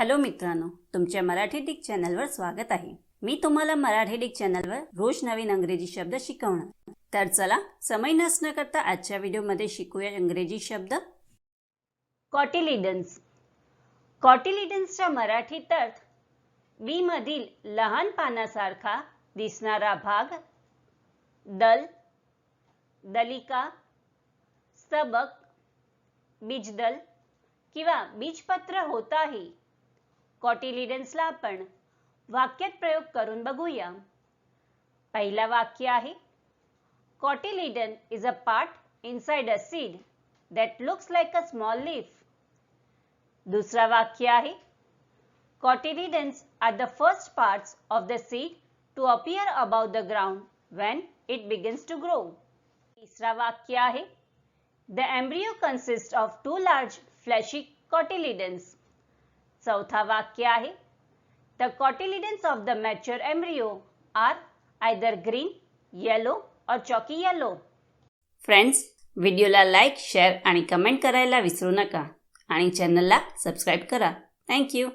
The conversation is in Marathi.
हॅलो मित्रांनो तुमच्या मराठी डिक चॅनलवर स्वागत आहे. मी तुम्हाला मराठी डिक चॅनलवर रोज नवीन अंग्रेजी शब्द शिकवणार. तर चला समय नसणं करता आजच्या व्हिडिओमध्ये शिकूया इंग्रजी शब्द. कॉटिलिडन्स कॉटिलिडन्सच्या मराठीत अर्थ बी मधील लहान पानासारखा दिसणारा भाग दल दलिका स्तबक बीजदल किंवा बीजपत्र होताही कॉटिलिडन्सला आपण वाक्यात प्रयोग करून बघूया. पहिला वाक्य आहे cotyledon is a part inside a seed that looks like a small leaf. दुसरा वाक्य आहे cotyledons are the first parts of the seed to appear about the ground when it begins to grow. तिसरा वाक्य आहे the embryo consist of two large fleshy cotyledons. चौथा वाक्य आहे. The cotyledons of the mature embryo are either green yellow or chalky yellow friends व्हिडिओला लाईक शेअर आणि कमेंट करायला विसरू नका. आणि चॅनलला सबस्क्राईब करा. थँक्यू